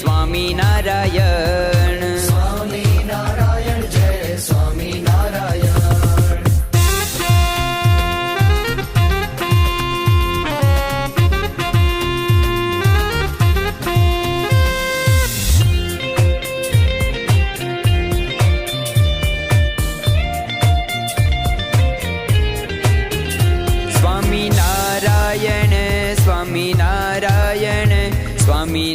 સ્વામી નારાયણ. સ્વામી નારાયણ જય સ્વામી નારાયણ. સ્વામી નારાયણ સ્વામી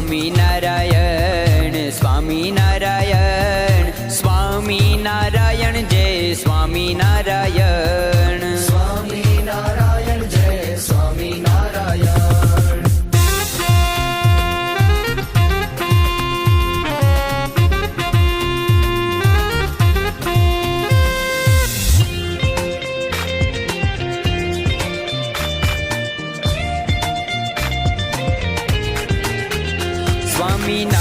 સ્વામી નારાયણ સ્વામી નારાયણ સ્વામી નારાયણ જય સ્વામી નારાયણ. સ્વામી નારાયણ જય સ્વામી નારાયણ. me now.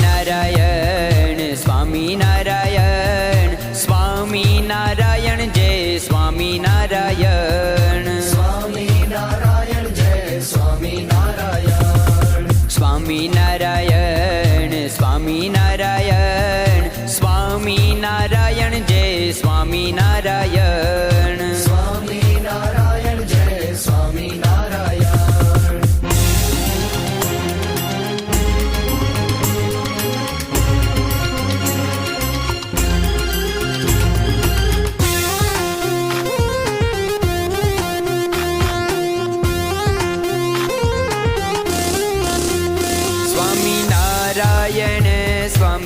નારાયણ સ્વામી નારાયણ સ્વામી નારાયણ જય સ્વામી નારાયણ સ્વામી નારાયણ જય સ્વામી નારાયણ સ્વામી નારાયણ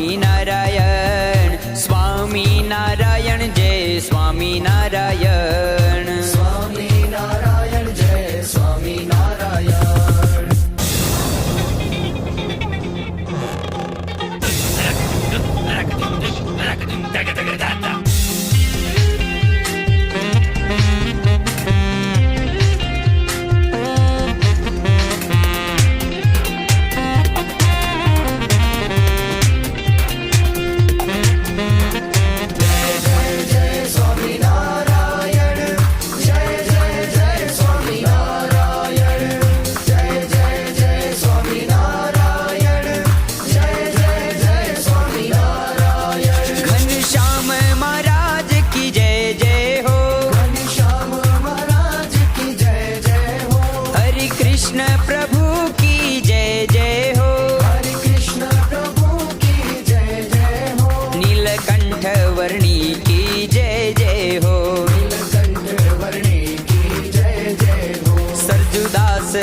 સ્વામિનારાયણ સ્વામિનારાયણ જય સ્વામિનારાયણ હરે કૃષ્ણ પ્રભુ કી જય જય હો. હરે કૃષ્ણ પ્રભુ કી જય જય હો. નીલકંઠ વર્ણી કી જય જય હો. નીલકંઠ વર્ણી કી જય જય હો. સરજુદાસ